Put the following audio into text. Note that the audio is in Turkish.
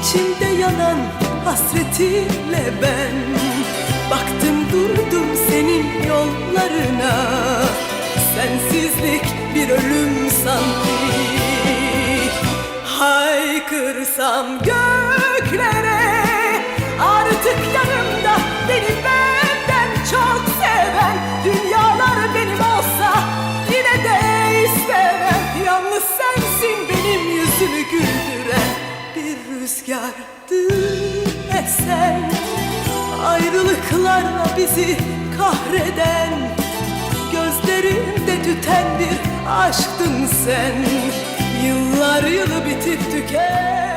İçimde yanan hasretinle ben Baktım durdum senin yollarına. Sensizlik bir ölüm sanki. Haykırsam göklere Artık yanımda beni benden çok seven Dünyalar benim olsa yine de istemem. Yalnız sensin benim yüzümü güldüren Bir rüzgardı esen Ayrılıklarla bizi kahreden Gözlerimde tüten bir aşktın sen. Yıllar yılı bitip tüken